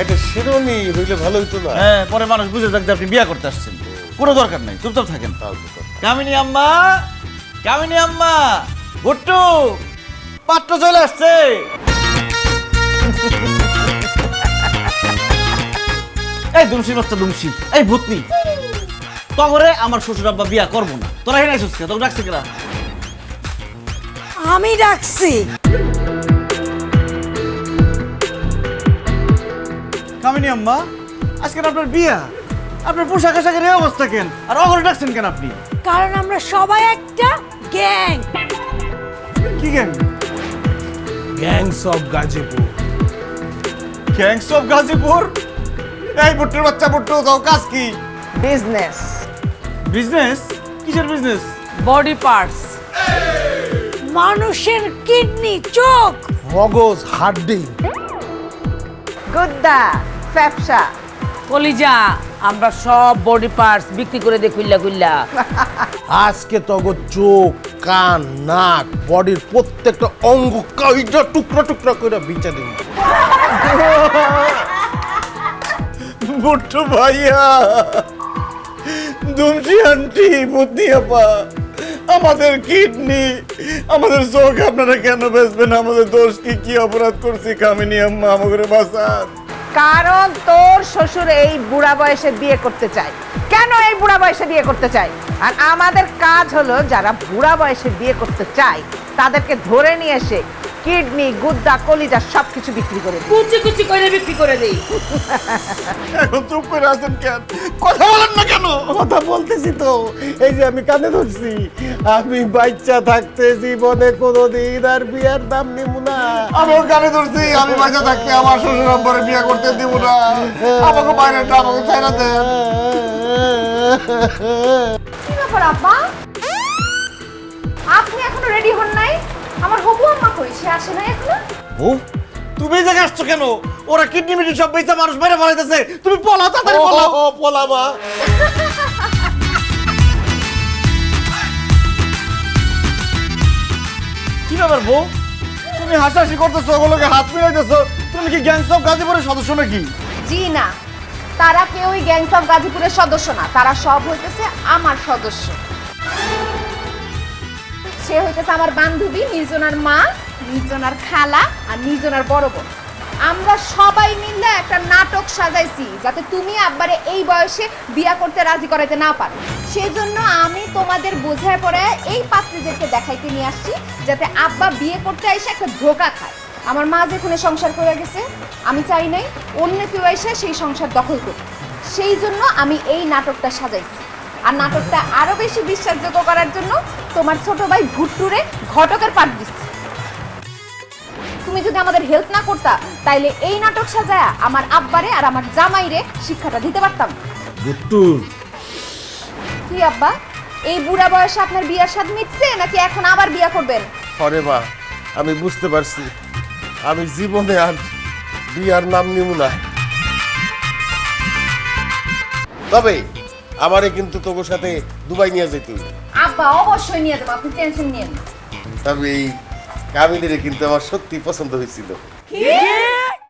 একটা হইলে ভালো হইতো না। হ্যাঁ পরে মানুষ বুঝে যে আপনি বিয়ে করতে আসছেন। কোনো দরকার নাই চুপচাপ থাকেন। কামিনী আম্মা কামিনী আম্মা গুট্টু পাত্র চলে আসছে। এই দুমসি বাচ্চা দুমসি এই ভূতনি তগরে আমার শ্বশুর আব্বা বিয়া করব না। তোরা হেনে আইসুস কে? তোকে ডাকছে কেরা? আমি ডাকছি। কামিনী আম্মা আজকে আপনার বিয়া। আপনার পোশাক আশাকের এই অবস্থা কেন? আর অগরে ডাকছেন কেন আপনি? কারণ আমরা সবাই একটা গ্যাং। কি gang? Gangs of Ghazipur. Gangs of Ghazipur? এই বুট্টুর বাচ্চা বুট্টু তাও কাজ কি? বিজনেস বিজনেস কিসের বিজনেস বডি পার্টস মানুষের কিডনি চোখ। মগজ হাড্ডি। গুদ্দা ফ্যাপসা কলিজা আমরা সব বডি পার্টস বিক্রি করে দিই খুললা খুললা আজকে তগো চোখ কান নাক বডির প্রত্যেকটা অঙ্গ কাইটা টুকরা টুকরা করে বিচা দিন। বুট্টু ভাইয়া দুমসি আন্টি বুদ্ধি আপা আমাদের কিডনি আমাদের চোখ আপনারা কেন বেচবেন? আমাদের দোষ কি? কি অপরাধ করছি? কামিনী আম্মা আমাদের বাসান কারণ তোর শ্বশুর এই বুড়া বয়সে বিয়ে করতে চায়। কেন এই বুড়া বয়সে বিয়ে করতে চায়? আর আমাদের কাজ হলো যারা বুড়া বয়সে বিয়ে করতে চায়, তাদেরকে ধরে নিয়ে এসে কিডনি গুদ্দা কলিজা সব কিছু বিক্রি করে দিই। কুচি কুচি করে বিক্রি করে দিই। এখন চুপ করে আছেন কেন? কথা বলেন না কেন? কথা বলতেছি তো। এই যে আমি কানে ধরছি। আমি বাচ্চা থাকতে জীবনে কোনো দিন আর বিয়ার দাম নিব না। আমার কানে ধরছি আমি বাসা থাকতে আমার শ্বশুর আব্বারে বিয়ে করতে দিব না। আমাকে বাইরে আমাকে ছাইরা দেন। কি ব্যাপার আব্বা? আপনি এখনও রেডি হন নাই? আমার হবু আম্মা কই? সে আসে নাই এখনও? ও তুমি এই জায়গায় আসছো কেন? ওরা কিডনি মিডনি সব বেচা মানুষ মেরে ফেলাইতেছে তুমি পলাও তাড়াতাড়ি পলাও। ও পোলাবা কি ব্যাপার বউ? তুমি হাসাহাসি করতেছো ওগুলোকে হাত মিলাইতেছো। তুমি কি গ্যাংস অফ গাজীপুরের সদস্য নাকি? জি না। তারা কেউই গ্যাংস অফ গাজীপুরের সদস্য না। তারা সব হইতেছে আমার সদস্য। সে হইতেছে আমার বান্ধবী, নির্জনার মা, নির্জনার খালা আর নির্জনার বড় বোন। আমরা সবাই মিলে একটা নাটক সাজাইছি যাতে তুমি আব্বারে এই বয়সে বিয়া করতে রাজি করাইতে না পারো। সেজন্য আমি তোমাদের বোঝায় পড়ে এই পাত্রীদেরকে দেখাইতে নিয়ে আসছি যাতে আব্বা বিয়ে করতে এসে একটা ধোকা খায়। আমার মা যেখানে সংসার করে গেছে, আমি চাই নাই অন্য কেউ এসে সেই সংসার দখল করতে সেই জন্য আমি এই নাটকটা সাজাইছি। আর নাটকটা আরও বেশি বিশ্বাসযোগ্য করার জন্য তোমার ছোট ভাই ভুট্টুরে ঘটকের পাঠ দিচ্ছি। তুমি যদি আমাদের হেল্প না করতা তাইলে এই নাটক সাজায়া আমার আব্বারে আর আমার জামাইরে শিক্ষাটা দিতে পারতাম। গুট্টুর কি আব্বা? এই বুড়া বয়সে আপনার বিয়ার স্বাদ মিটছে নাকি এখন আবার বিয়া করবেন? পরে মা আমি বুঝতে পারছি। আমি জীবনে আর বিয়ার নাম নিব না। তবে আমারে কিন্তু তোর সাথে দুবাই নিয়ে যেতে আব্বা অবশ্যই নিয়ে যাব আপনি টেনশন নিয়েন তবে এই কামিনীরে কিন্তু আমার সত্যি পছন্দ হয়েছিল। কি?